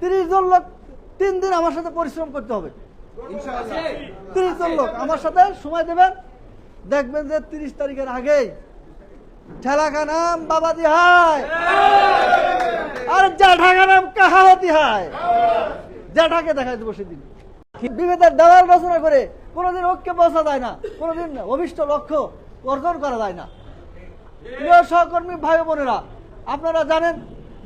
তিরিশ জন লোক তিন দিন আমার সাথে পরিশ্রম করতে হবে। তিরিশ জন লোক আমার সাথে সময় দেবেন। দেখবেন যে তিরিশ তারিখের আগেই ঠেলাকা নাম বাবা দিহায় আর জ্যাঠাকা নাম কাহাওয়াতি হায়। জ্যাঠাকে দেখাই দেবো সেদিন। বিভেদের দেওয়াল রচনা করে কোনোদিন ঐক্যে পৌঁছা যায় না, কোনোদিন অভিষ্ট লক্ষ্য অর্জন করা যায় না। প্রিয় সহকর্মী ভাই বোনেরা, আপনারা জানেন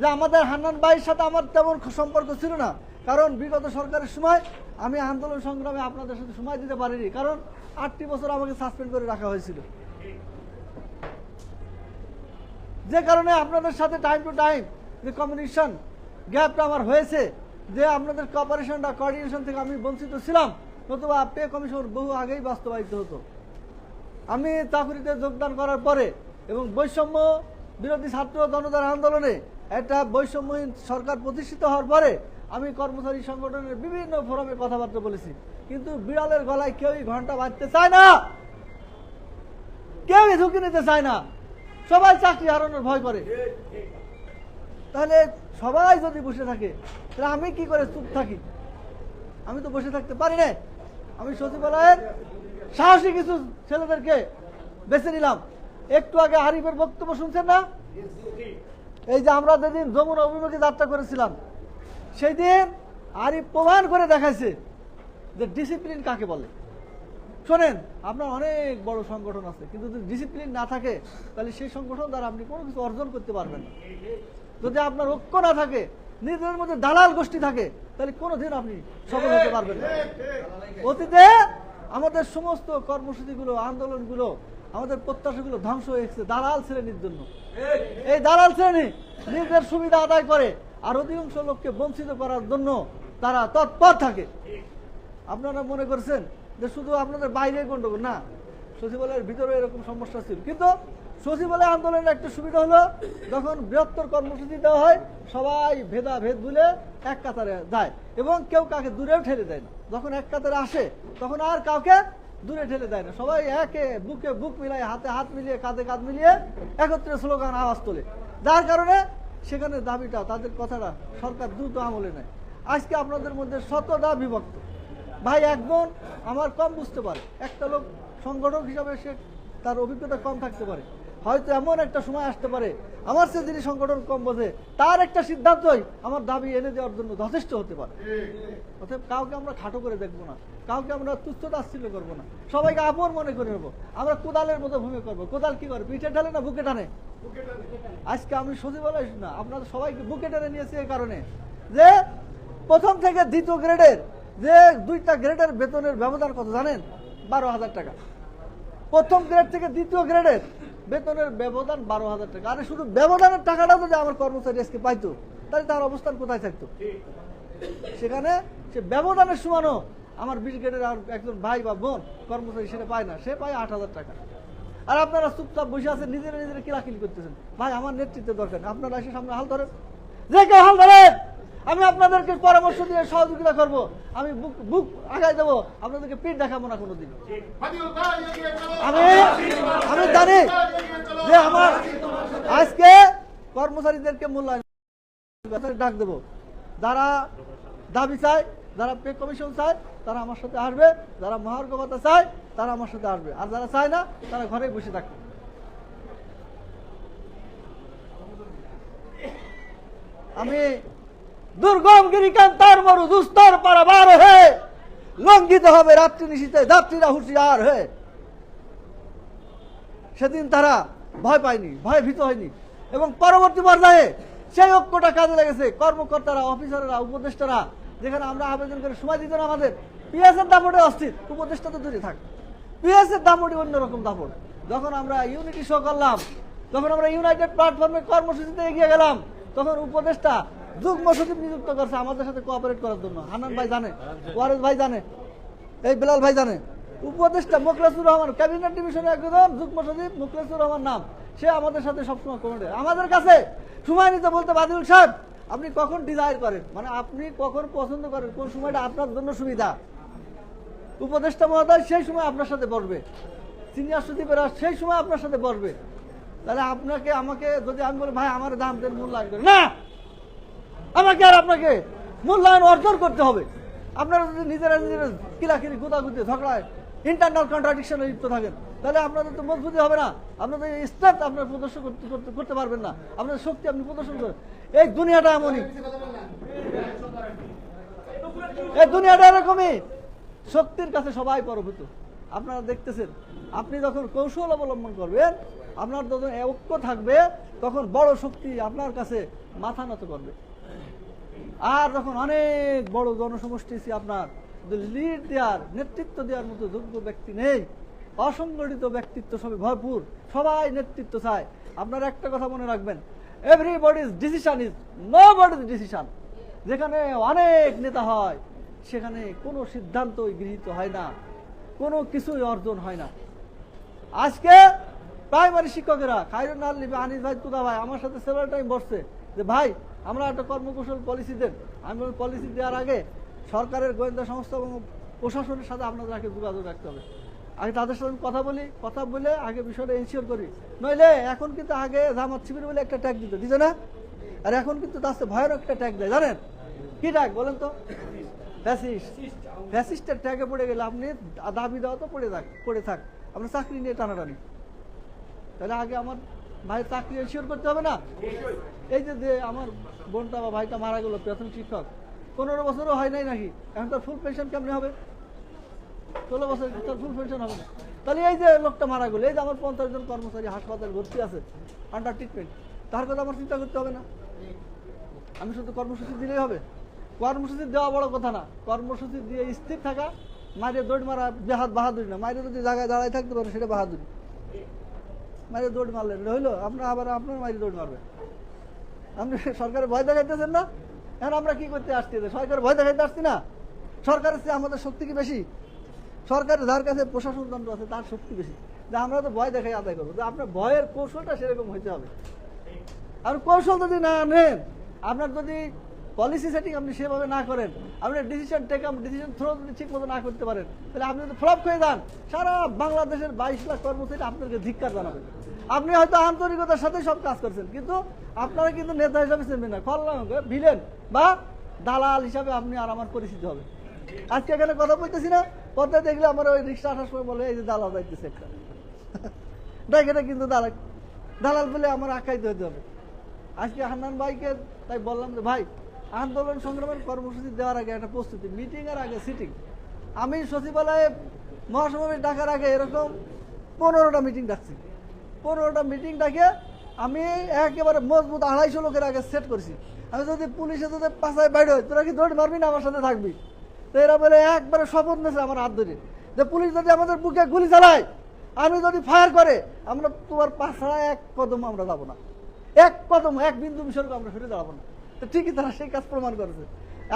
যে আমাদের হান্নান ভাইয়ের সাথে আমার তেমন সম্পর্ক ছিল না। কারণ বিগত সরকারের সময় আমি আন্দোলন সংগ্রামে আপনাদের সাথে সময় দিতে পারিনি। কারণ আটটি বছর আমাকে সাসপেন্ড করে রাখা হয়েছিল। যে কারণে আপনাদের সাথে টাইম টু টাইম যে কমিউনিকেশন গ্যাপটা আমার হয়েছে, যে আপনাদের কপারেশনটা কোঅর্ডিনেশন থেকে আমি বঞ্চিত ছিলাম, নতুবা পে কমিশন বহু আগেই বাস্তবায়িত হতো। আমি চাকরিতে যোগদান করার পরে এবং বৈষম্য বিরোধী ছাত্র জনতার আন্দোলনে একটা বৈষম্যহীন সরকার প্রতিষ্ঠিত হওয়ার পরে আমি কর্মচারী সংগঠনের বিভিন্ন ফোরামে কথাবার্তা বলেছি। কিন্তু বিড়ালের গলায় কেউই ঘণ্টা বাজতে চায় না। কেউই ঝুঁকি নিতে চায় না। সবাই চাকরি হারানোর ভয় করে। তাহলে সবাই যদি বসে থাকে, তাহলে আমি কি করে চুপ থাকি? আমি তো বসে থাকতে পারি না আমি সচিবালয়ের সাহসী কিছু ছেলেদেরকে বেছে নিলাম। একটু আগে আরিফের বক্তব্য শুনছেন না? এই যে আমরা যেদিন যমুনা অভিমুখে যাত্রা করেছিলাম সেই দিন আরিফ প্রমাণ করে দেখাইছে যে ডিসিপ্লিন কাকে বলে। শোনেন, আপনার অনেক বড় সংগঠন আছে, কিন্তু যদি ডিসিপ্লিন না থাকে, তাহলে সেই সংগঠন দ্বারা আপনি কোনো কিছু অর্জন করতে পারবেন না। যদি আপনার ঐক্য না থাকে, নিজেদের মধ্যে দালাল গোষ্ঠী থাকে, তাহলে কোনোদিন আপনি সফল হতে পারবেন না। অতীতে আমাদের সমস্ত কর্মসূচিগুলো, আন্দোলনগুলো, আমাদের প্রত্যাশাগুলো ধ্বংস হয়ে গেছে দালাল শ্রেণির জন্য। এই দালাল শ্রেণি নিজেদের সুবিধা আদায় করে আর অধিকাংশ লোককে বঞ্চিত করার জন্য তারা তৎপর থাকে। আপনারা মনে করছেন যে শুধু আপনাদের বাইরে গন্ডগোল না, সচিবালয়ের ভিতরে এরকম সমস্যা ছিল। কিন্তু সচিবালয় আন্দোলনের একটা সুবিধা হলো, যখন বৃহত্তর কর্মসূচি দেওয়া হয়, সবাই ভেদা ভেদ ভুলে এক কাতারে যায় এবং কেউ কাকে দূরেও ঠেলে দেয় না। যখন এক কাতারে আসে, তখন আর কাউকে দূরে ঠেলে দেয় না। সবাই একে বুকে বুক মিলিয়ে, হাতে হাত মিলিয়ে, কাঁধে কাঁধ মিলিয়ে একত্রে স্লোগান, আওয়াজ তোলে। যার কারণে সেখানে দাবিটা, তাদের কথাটা সরকার দ্রুত আমলে নেয়। আজকে আপনাদের মধ্যে শতটা বিভক্ত। ভাই, এক বোন, আমার কম বুঝতে পারে। একটা লোক সংগঠক হিসাবে সে তার অভিজ্ঞতা কম থাকতে পারে। হয়তো এমন একটা সময় আসতে পারে। আমার সে যিনি সংগঠন কম বোঝে তার একটা সিদ্ধান্তই আমার দাবি এনে দেওয়ার জন্য যথেষ্ট হতে পারে। অতএব কাউকে আমরা খাটো করে দেখব না। কাউকে আমরা তুচ্ছ তাচ্ছিল্য করব না। সবাইকে আপন মনে করে নেব। আমরা কোদালের মতো ভূমি করব। কোদাল কি করে? পিঠে ঢালে না বুকে টানে? আজকে আমি সচিবালয় না আপনাদের সবাইকে বুকে টেনে নিয়েছি এই কারণে যে প্রথম থেকে দ্বিতীয় গ্রেডের যে দুইটা গ্রেডের বেতনের ব্যবধান কত জানেন? বারো হাজার টাকা। প্রথম গ্রেড থেকে দ্বিতীয় গ্রেডের বেতনের ব্যবধান বারো হাজার টাকা। আরে শুধু ব্যবধানের টাকাটা যদি আমার কর্মচারী আজকে পাইতো, তাহলে তার অবস্থান কোথায় থাকতো? সেখানে সে ব্যবধানের সমানও আমার বিশ গ্রেডের আর একজন ভাই বা বোন কর্মচারী সেটা পায় না। সে পায় আট হাজার টাকা। আর আপনারা চুপচাপ বসে আছেন, নিজেরা নিজেরা কিলাকিলি করতেছেন। ভাই, আমার নেতৃত্বের দরকার আপনারা এসে সামনে হাল ধরেন। যে কেউ হাল ধরেন! আমি আপনাদেরকে পরামর্শ দিয়ে সহযোগিতা করব। আমি বুক বুক আগায় দেবো। আপনাদেরকে পিঠ দেখাবো না কোনোদিন। আমি আমি জানি যে আমার আজকে কর্মচারীদেরকে মূল্যায়ন ডাক দেবো। যারা দাবি চায়, যারা পে কমিশন চায়, তারা আমার সাথে আসবে। যারা মহার্গবতা চায়, তারা আমার সাথে আসবে। আর যারা চায় না, তারা ঘরে বসে থাকবে। আমি দুর্গম গিরিকান তার মরু দুস্তর পারাবার হয়ে। লঙ্ঘিত হবে রাত্রি নিশীতে, যাত্রীরা হুঁশিয়ার হয়ে। সেদিন তারা ভয় পায়নি ভয় ভীত হয়নি। এবং পরবর্তী পর্যায়ে সেই ঐক্যটা কাজে লেগেছে। কর্মকর্তারা, অফিসাররা, উপদেষ্টারা, যেখানে আমরা আবেদন করে সময় দিত না আমাদের, পিএসের দাপটে অস্থির। উপদেষ্টা তো দূরে থাক। পিএসের দাপটে অন্যরকম দাপট। যখন আমরা ইউনিটি শো করলাম, যখন আমরা ইউনাইটেড প্ল্যাটফর্মের কর্মসূচিতে এগিয়ে গেলাম, তখন উপদেষ্টা যুগ্ম সচিব নিযুক্ত করছে, আমাদের সাথে কোঅপারেট করার জন্য। হানান ভাই জানে, ওয়ারেস ভাই জানে, এই বেলাল ভাই জানে। উপদেষ্টা মোখলেসুর রহমান, ক্যাবিনেট ডিভিশনের একজন যুগ্ম সচিব মোখলেসুর রহমান নাম। সে আমাদের সাথে সবসময় কমেন্টে আমাদের কাছে সময় নিতে বলতে বাদিউল সাহেব, আপনি কখন ডিজায়ার করেন? মানে আপনি কখন পছন্দ করেন? কোন সময়টা আপনার জন্য সুবিধা? উপদেষ্টা মহোদয় সেই সময় আপনার সাথে বসবে। সিনিয়র সচিবেরা সেই সময় আপনার সাথে বসবে। তাহলে আপনাকে, আমাকে যদি আমি বলি, ভাই, আমার দাম দেন মূল্যায়ন লাগবে না! আমাকে আর আপনাকে মূল্যায়ন অর্জন করতে হবে। আপনারা যদি নিজেরা নিজেরা কিলাকিলি গুদাগুদি ঝগড়ায় ইন্টারনাল কন্ট্রাডিকশনে লিপ্ত থাকেন, তাহলে আপনাদের তো মজবুতি হবে না। আপনাদের স্ট্রেংথ আপনার প্রদর্শন করতে করতে পারবেন না। আপনাদের শক্তি আপনি প্রদর্শন করেন। এই দুনিয়াটা এমনই। এই দুনিয়াটা এরকমই। শক্তির কাছে সবাই পরভূত। আপনারা দেখতেছেন, আপনি যখন কৌশল অবলম্বন করবেন, আপনার যখন ঐক্য থাকবে, তখন বড় শক্তি আপনার কাছে মাথা নত করবে। আর যখন অনেক বড় জনসমষ্টি আপনার লিড দেওয়ার, নেতৃত্ব দেওয়ার মতো যোগ্য ব্যক্তি নেই, অসংগঠিত ব্যক্তিত্ব সবে ভরপুর, সবাই নেতৃত্ব চায়। আপনার একটা কথা মনে রাখবেন everybody's decision is nobody's decision যেখানে অনেক নেতা হয়, সেখানে কোনো সিদ্ধান্তই গৃহীত হয় না, কোনো কিছুই অর্জন হয় না। আজকে প্রাইমারি শিক্ষকেরা খাইরুন আল্লি আনিস ভাই তুদা ভাই আমার সাথে সেভার টাইম বসছে যে, ভাই আমরা একটা কর্মকৌশল পলিসি দেন আমি পলিসি দেওয়ার আগে সরকারের গোয়েন্দা সংস্থা এবং প্রশাসনের সাথে আপনাদের আগে যোগাযোগ রাখতে হবে। আগে তাদের সাথে কথা বলি, কথা বলে আগে বিষয়টা এনশিওর করি। নইলে এখন কিন্তু আগে জামাত শিবির বলে একটা ট্যাগ দিত দিত না? আর এখন কিন্তু তার ভয়ানক একটা ট্যাগ দেয়, জানেন? কি ট্যাগ বলেন তো? ফ্যাসিস্ট ফ্যাসিস্টের ট্যাগে পড়ে গেলে আপনি দাবি দেওয়া তো পড়ে থাক পড়ে থাক। আপনার চাকরি নিয়ে টানাটানি। তাহলে আগে আমার ভাই চাকরি এনশিওর করতে হবে না? এই যে আমার বোনটা বা ভাইটা মারা গেল, প্রাথমিক শিক্ষক, পনেরো বছরও হয় নাই নাকি? এখন তার ফুল পেনশন কেমনে হবে? ষোলো বছর, তার ফুল পেনশন হবে না। তাহলে এই যে লোকটা মারা গেল, এই যে আমার পঞ্চাশ জন কর্মচারী হাসপাতালে ভর্তি আছে আন্ডার ট্রিটমেন্ট তার কথা আমার চিন্তা করতে হবে না। আমি শুধু কর্মসূচি দিলেই হবে। কর্মসূচি দেওয়া বড় কথা না। কর্মসূচি দিয়ে স্থির থাকা, মাইরে দৌড় মারা বেহাত বাহাদুরি না। মাইরে যদি জায়গায় দাঁড়ায় থাকতে পারে, সেটা বাহাদুরি। মাইরে দৌড় মারলেন হইল আপনার আবার আপনার মাইরে দৌড় মারবে। আপনি সরকারের ভয় দেখাইতেছেন না? এখন আমরা কি করতে আসছি? সরকারের ভয় দেখাইতে আসছি না? সরকারের চেয়ে আমাদের শক্তি কি বেশি? সরকারের যার কাছে প্রশাসন তন্ত্র আছে, তার শক্তি বেশি। যে আমরা তো ভয় দেখাই, আদায় করব। আপনার ভয়ের কৌশলটা সেরকম হইতে হবে। আর কৌশল যদি না নেন, আপনার যদি পলিসি সেটিং আপনি সেভাবে না করেন, আপনি decision take up decision through যদি ঠিক মতো না করতে পারেন, তাহলে আপনি যদি ফ্লপ হয়ে যান, সারা বাংলাদেশের বাইশ লাখ কর্মচারী আপনাকে ধিক্কার জানাবে। আপনি হয়তো আন্তরিকতার সাথে সব কাজ করছেন, কিন্তু আপনারা কিন্তু নেতা হিসাবে চিনবেন না। খলনায়ক ভিলেন বা দালাল হিসাবে আপনি আর আমার পরিচিত হবে আজকে এখানে কথা বলতেছি না, পথে দেখলে আমার ওই রিক্সা আসার সময় বলে, এই যে দালাল যাইতেছে একটা। দেখ, এটা কিন্তু দালাল। দালাল বলে আমার আখ্যায়িত হতে হবে। আজকে হান্নান ভাইকে তাই বললাম যে, ভাই, আন্দোলন সংগ্রামের কর্মসূচি দেওয়ার আগে একটা প্রস্তুতি, মিটিং এর আগে সিটিং আমি সচিবালয়ে মহাসমাবেশ ডাকার আগে এরকম পনেরোটা মিটিং ডাকছি। পনেরোটা মিটিং ডাকে, আমি একেবারে মজবুত আড়াইশো লোকের আগে সেট করছি। আমি যদি পুলিশে যদি পাশায় বাইরে হয় তোরা কি দৌড় মারবি না আমার সাথে থাকবি? তো এরা বলে, একবারে শপথ নিয়েছে আমার হাত ধরে। যে পুলিশ যদি আমাদের বুকে গুলি চালায়, আমি যদি ফায়ার করে, আমরা তোমার পাশা এক কদম আমরা যাব না। এক কদম, এক বিন্দু বিসর্গ আমরা সরে দাঁড়াবো না। তো ঠিকই তারা সেই কাজ প্রমাণ করেছে।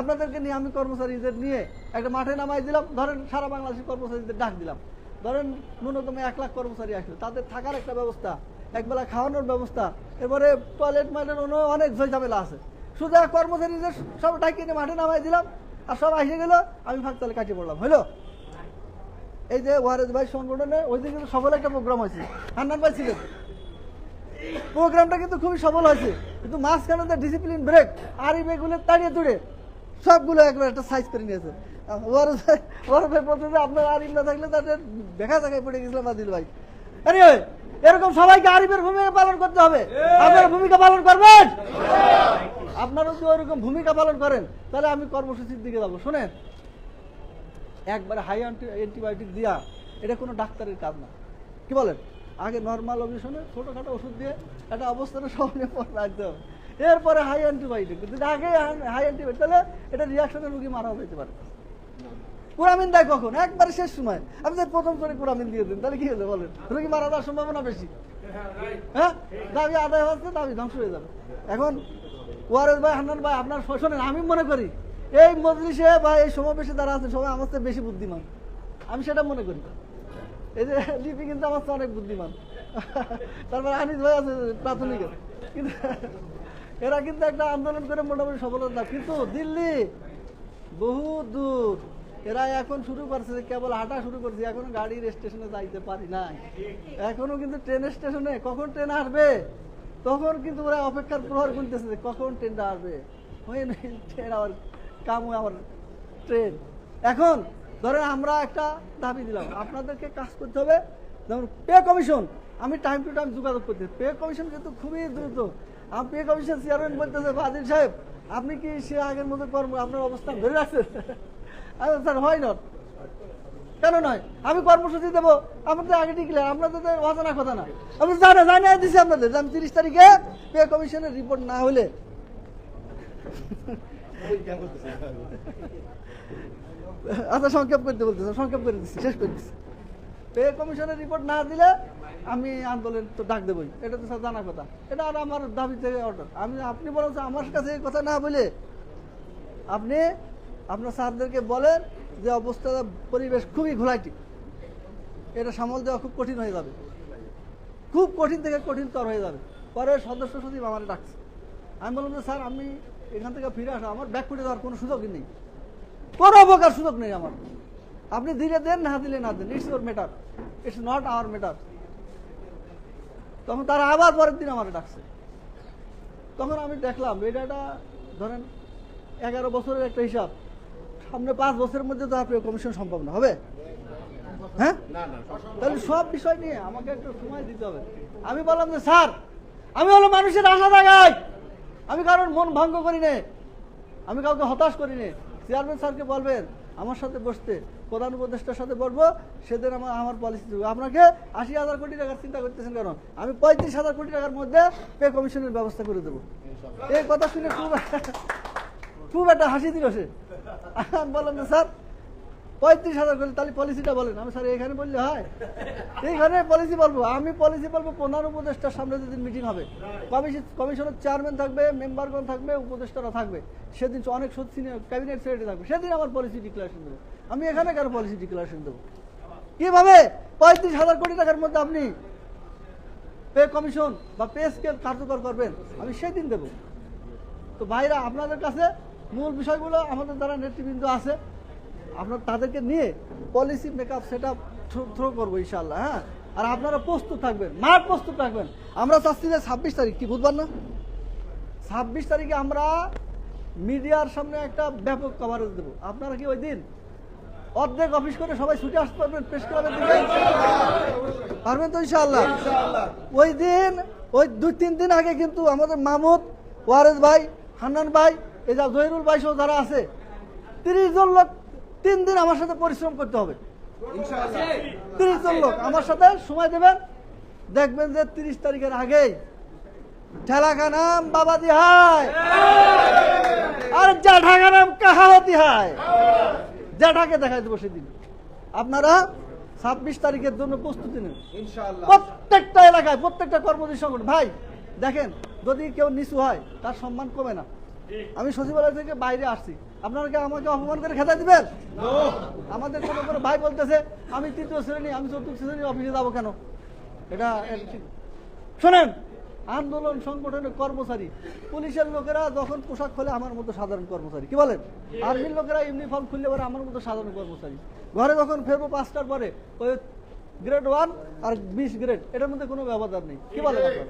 আপনাদেরকে নিয়ে আমি কর্মচারীদের নিয়ে একটা মাঠে নামাই দিলাম। ধরেন সারা বাংলাদেশের কর্মচারীদের ডাক দিলাম। ধরেন ন্যূনতম এক লাখ কর্মচারী আসলো, তাদের থাকার একটা ব্যবস্থা, একবেলা খাওয়ানোর ব্যবস্থা এবারে টয়লেট মাইলের অন্য অনেক ঝামেলা আছে। শুধু কর্মচারীদের সব ডাকিয়ে মাঠে নামাই দিলাম, আর সব এসে গেল, আমি ফাঁকতালে কাটিয়ে পড়লাম। হইল? এই যে ওয়ারেজ ভাই সংগঠনে ওই দিন কিন্তু সফল একটা প্রোগ্রাম হয়েছে, হান্নান ভাই ছিলেন। প্রোগ্রামটা কিন্তু খুবই সফল হয়েছে, কিন্তু মাঝখানে ডিসিপ্লিন ব্রেক আর এই বেগুলো তাড়িয়ে তুড়ে সবগুলো একবার একটা সাইজ করে নিয়েছে। ভাই আপনার আরিফ না থাকলে তাদের দেখা জায়গায় পড়ে গেছিলাম আদিল ভাই। এরকম সবাইকে আরিফের ভূমিকা পালন করতে হবে। আপনারা ভূমিকা পালন করবেন? আপনারা যদি ওরকম ভূমিকা পালন করেন তাহলে আমি কর্মসূচির দিকে যাব। শোনেন একবারে হাই অ্যান্টিবায়োটিক দিয়া এটা কোনো ডাক্তারের কাজ না। কি বলেন? আগে নর্মাল অভিশনে ছোটোখাটো ওষুধ দিয়ে একটা অবস্থানে সবনে পর রাখতে হবে এরপরে হাই অ্যান্টিবায়োটিক যদি আগে হাই অ্যান্টিবায়োটিক তাহলে এটা রিয়াকশনের রুগী মারাও যেতে পারে। কুরামিন দেয় কখন? একবারে শেষ সময়। আপনি যদি প্রথম করে কুরামিন দিয়ে দিন, তাহলে কি হলো বলেন? রুগী মারা যাওয়ার সম্ভাবনা বেশি। হ্যাঁ? দাবি আদায় হচ্ছে, দাবি ধ্বংস হয়ে যাবে। এখন ওয়ারেস ভাই, হান্নান ভাই, আপনার শোনেন আমি মনে করি, এই মজলিসে বা এই সমাবেশে যারা আছে, সবাই আমার বেশি বুদ্ধিমান। আমি সেটা মনে করি এই যে লিপি কিন্তু আমার অনেক বুদ্ধিমান। তারপর আনিস ভাই আছে প্রাথমিক। কিন্তু এরা কিন্তু একটা আন্দোলন করে মোটামুটি সফলতা। কিন্তু দিল্লি বহু দূর। এরা এখন শুরু করছে, কেবল হাঁটা শুরু করছে, এখনও গাড়ির স্টেশনে যাইতে পারি নাই। এখনও কিন্তু ট্রেনের স্টেশনে, কখন ট্রেন আসবে? তখন কিন্তু ওরা অপেক্ষার প্রহর গুনতেছে যে কখন ট্রেনটা আসবে। will ট্রেন আওয়ার কাম আমার ট্রেন। এখন ধরেন আমরা একটা দাবি দিলাম, আপনাদেরকে কাজ করতে হবে। যেমন পে কমিশন, আমি টাইম টু টাইম যোগাযোগ করতে। পে কমিশন কিন্তু খুবই দ্রুত। পে কমিশন চেয়ারম্যান বলতেছে বাদিল সাহেব আপনি কি সে আগের মতো কর্ম আপনার অবস্থান ধরে রাখছেন? বলছি, স্যার হয় নট কেন নয়? আমি কর্মসূচি দেবো আমাদের আগে ডিক্লেয়ার আপনাদের অজানা কথা না। আমি জানা জানিয়ে দিচ্ছি আপনাদের আমি তিরিশ তারিখে পে কমিশনের রিপোর্ট না হলে আচ্ছা সংক্ষেপ করতে বলতেছে সংক্ষেপ করে দিচ্ছি শেষ করে দিচ্ছি। পে কমিশনের রিপোর্ট না দিলে আমি আন্দোলন তো ডাক দেবই। এটা তো স্যার জানা কথা। এটা আর আমার দাবি থেকে অর্ডার আমি আপনি বলছেন আমার কাছে এই কথা না বলে আপনি আপনার স্যারদেরকে বলেন যে অবস্থা, পরিবেশ খুবই ঘোলাইটি। এটা সামল দেওয়া খুব কঠিন হয়ে যাবে। খুব কঠিন থেকে কঠিনতর হয়ে যাবে। পরে সদস্য সচিব আমার ডাকছে। আমি বললাম যে, স্যার, আমি এখান থেকে ফিরে আসা, আমার ব্যাক ফুটে যাওয়ার কোনো সুযোগই নেই। কোনো প্রকার সুযোগ নেই আমার। আপনি দিলে দেন না দিলে না দেন। It's your matter it's not our matter তখন তারা আবার পরের দিন আমার ডাকছে। তখন আমি দেখলাম এটা একটা ধরেন এগারো বছরের একটা হিসাব। সামনে পাঁচ বছরের মধ্যে তো আপনি কমিশন সম্ভব না হবে? হ্যাঁ? তাহলে সব বিষয় নিয়ে আমাকে একটু সময় দিতে হবে। আমি বললাম যে স্যার আমি হলো মানুষের আশা জাগাই। আমি কারণ মন ভঙ্গ করি নে। আমি কাউকে হতাশ করি নে। চেয়ারম্যান স্যারকে বলবেন আমার সাথে বসতে, প্রধান উপদেষ্টার সাথে বসবো, সেদিন আমার আমার পলিসি দেবো আপনাকে আশি হাজার কোটি টাকার চিন্তা করতেছেন কারণ আমি পঁয়ত্রিশ হাজার কোটি টাকার মধ্যে পে কমিশনের ব্যবস্থা করে দেবো। এই কথা শুনে খুব খুব একটা হাসি দিল সে। বললাম যে, স্যার পঁয়ত্রিশ হাজার করে, তাহলে পলিসিটা বলেন। আমি স্যার, এখানে বললে হয়। এইখানে পলিসি বলব। আমি পলিসি বলব, প্রধান উপদেষ্টার সামনে যেদিন মিটিং হবে কমিশন কমিশনের চেয়ারম্যান থাকবে মেম্বারগণ থাকবে, উপদেষ্টারা থাকবে। সেদিন অনেক সিনিয়র ক্যাবিনেট সেক্রেটারি থাকবে। সেদিন আমার পলিসি ডিক্লারেশন দেবো। আমি এখানে কেন পলিসি ডিক্লারেশন দেবো? কীভাবে? পঁয়ত্রিশ হাজার কোটি টাকার মধ্যে আপনি পে কমিশন বা পে স্কেল কার্যকর করবেন, আমি সেদিন দেবো। তো ভাইরা, আপনাদের কাছে মূল বিষয়গুলো আমাদের দ্বারা নেতৃবৃন্দ আছে আপনার তাদেরকে নিয়ে policy makeup set up through করব ইনশাল্লাহ হ্যাঁ? আর আপনারা প্রস্তুত থাকবেন মাঠ প্রস্তুত থাকবেন। আমরা চাচ্ছি যে ছাব্বিশ তারিখ কি বুধবার না? ছাব্বিশ তারিখে আমরা মিডিয়ার সামনে একটা ব্যাপক কভারেজ দেবো। আপনারা কি ওই দিন অর্ধেক অফিস করে সবাই ছুটে আসতে পারবেন প্রেস ক্লাবের দিকে পারবেন তো ইনশাআল্লাহ। ওই দিন ওই দুই তিন দিন আগে কিন্তু আমাদের মাহমুদ ওয়ারেস ভাই হান্নান ভাই এই যা জহিরুল ভাই সহ যারা আছে তিরিশ জন লোক তিন দিন আমার সাথে পরিশ্রম করতে হবে। তিরিশ জন লোক আমার সাথে সময় দেবেন। দেখবেন যে তিরিশ তারিখের আগেই ঠেলাকা নাম বাবা দিহায় আর জ্যাঠাকা নাম কাহাওয়াতি হায় জ্যাঠাকে দেখাই দেবো সেদিন। আপনারা ছাব্বিশ তারিখের জন্য প্রস্তুতি নেন। প্রত্যেকটা এলাকায় প্রত্যেকটা কর্মজীবী সংগঠন। ভাই দেখেন যদি কেউ নিচু হয় তার সম্মান কমে না। আমি সচিবালয় থেকে বাইরে আসছি। আপনারা কি আমাকে অপমান করে খেতে দিবেন? আমাদের কোনো কোনো ভাই বলতেছে, আমি তৃতীয় শ্রেণি, আমি চতুর্থ শ্রেণির অফিসে যাব কেন? এটা শোনেন, আন্দোলন সংগঠনের কর্মচারী, পুলিশের লোকেরা যখন পোশাক খোলে আমার মতো সাধারণ কর্মচারী। কি বলেন? আর্মির লোকেরা ইউনিফর্ম খুললে পরে আমার মতো সাধারণ কর্মচারী। ঘরে যখন ফেরবো পাঁচটার পরে, ওই গ্রেড ওয়ান আর বিশ গ্রেড এটার মধ্যে কোনো ব্যবধান নেই। কি বলেন আপনারা?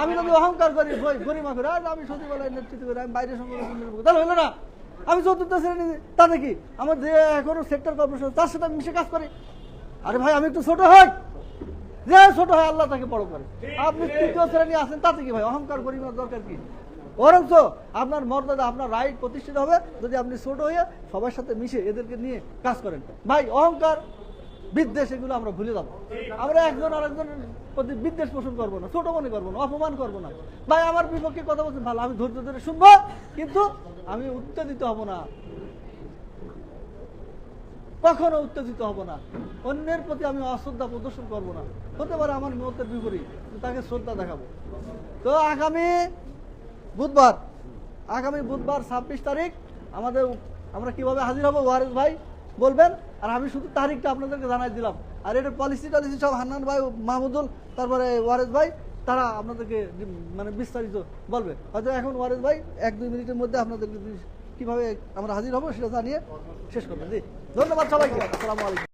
আমি যদি অহংকার করি গরিমা করে, আর আমি সচিবালয়ের নেতৃত্ব করি, আমি বাইরের সঙ্গে তাহলে হলো না। আমি চতুর্থ শ্রেণি, তাতে কি? আমার যে এখনও সেক্টর কর্পোরেশন তার সাথে মিশে কাজ করি। আরে ভাই, আমি একটু ছোট হই। যে ছোট হয় আল্লাহ তাকে বড় করে। আপনি তৃতীয় শ্রেণি আছেন, তাতে কি ভাই? অহংকার করিবার দরকার কি? বরঞ্চ আপনার মর্যাদা, আপনার রাইট প্রতিষ্ঠিত হবে। যদি আপনি ছোট হয়ে সবার সাথে মিশে এদেরকে নিয়ে কাজ করেন। ভাই, অহংকার বিদ্বেষ এগুলো আমরা ভুলে যাব। আমরা একজন আরেকজনের প্রতি বিদ্বেষ পোষণ করব না, ছোট মনে করব না, অপমান করব না। ভাই, আমার বিপক্ষে কথা বলছেন, ভালো, আমি ধৈর্য ধরে শুনব, কিন্তু আমি উত্তেজিত হব না। কখনো উত্তেজিত হব না। অন্যের প্রতি আমি অশ্রদ্ধা প্রদর্শন করব না। হতে পারে আমার মতের বিপরীত তাকে শ্রদ্ধা দেখাবো। তো আগামী বুধবার আগামী বুধবার ছাব্বিশ তারিখ আমাদের, আমরা কীভাবে হাজির হব? ওয়ারেস ভাই বলবেন? আর আমি শুধু তারিখটা আপনাদেরকে জানাই দিলাম। আর এটা পলিসি টলিসি সব হান্নান ভাই, মাহমুদুল, তারপরে ওয়ারেস ভাই, তারা আপনাদেরকে মানে বিস্তারিত বলবে। হয়তো এখন ওয়ারেস ভাই এক দুই মিনিটের মধ্যে আপনাদেরকে কীভাবে আমরা হাজির হব সেটা জানিয়ে শেষ করবেন। জি, ধন্যবাদ সবাইকে। আসসালামু আলাইকুম।